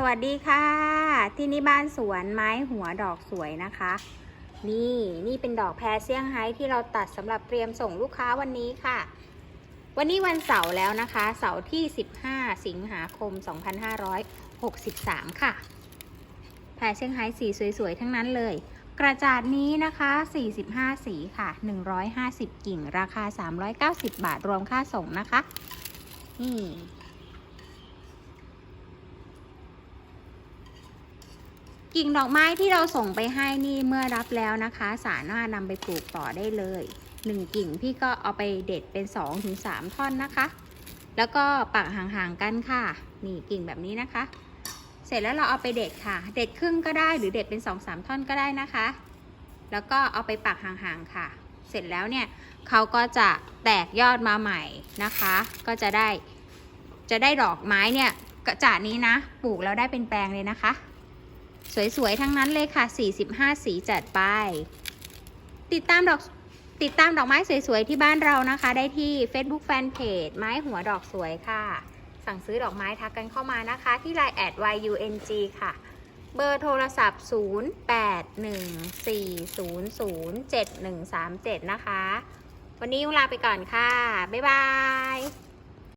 สวัสดีค่ะ ที่นี่บ้านสวนไม้หัวดอกสวยนะคะ นี่นี่เป็นดอกแพรเซี่ยงไฮ้ที่เราตัดสำหรับเตรียมส่งลูกค้าวันนี้ค่ะ วันนี้วันเสาร์แล้วนะคะ เสาร์ที่ 15 สิงหาคม 2563 ค่ะ แพรเซี่ยงไฮ้สีสวยๆ ทั้งนั้นเลย กระจาดนี้นะคะ 45 สีค่ะ 150 กิ่ง ราคา 390 บาทรวมค่าส่งนะคะ นี่ กิ่งดอกไม้ที่เราส่งไปให้นี่เมื่อรับแล้วนะคะ สามารถนำไปปลูกต่อได้เลยหนึ่งกิ่งพี่ก็เอาไปเด็ดเป็น2อถึงสท่อนนะคะ แล้วก็ปักห่างๆกันค่ะ นี่กิ่งแบบนี้นะคะ เสร็จแล้วเราเอาไปเด็ดค่ะ เด็ดครึ่งก็ได้หรือเด็ดเป็น2อสท่อนก็ได้นะคะ แล้วก็เอาไปปักห่างๆค่ะ เสร็จแล้วเนี่ยเขาก็จะแตกยอดมาใหม่นะคะ ก็จะได้จะได้ดอกไม้เนี่ยกระจาดนี้นะ ปลูกแล้วได้เป็นแปลงเลยนะคะ สวยๆ ทั้งนั้นเลยค่ะ 45 สีจัดไป ติดตามดอกติดตามดอกไม้สวยๆ ที่บ้านเรานะคะ ได้ที่ Facebook Fanpage ไม้หัวดอกสวยค่ะ สั่งซื้อดอกไม้ทักกันเข้ามานะคะ ที่ Line แอด YUNG ค่ะ เบอร์โทรศัพท์ 0814007137 นะคะ วันนี้ลาไปก่อนค่ะ บ๊ายบาย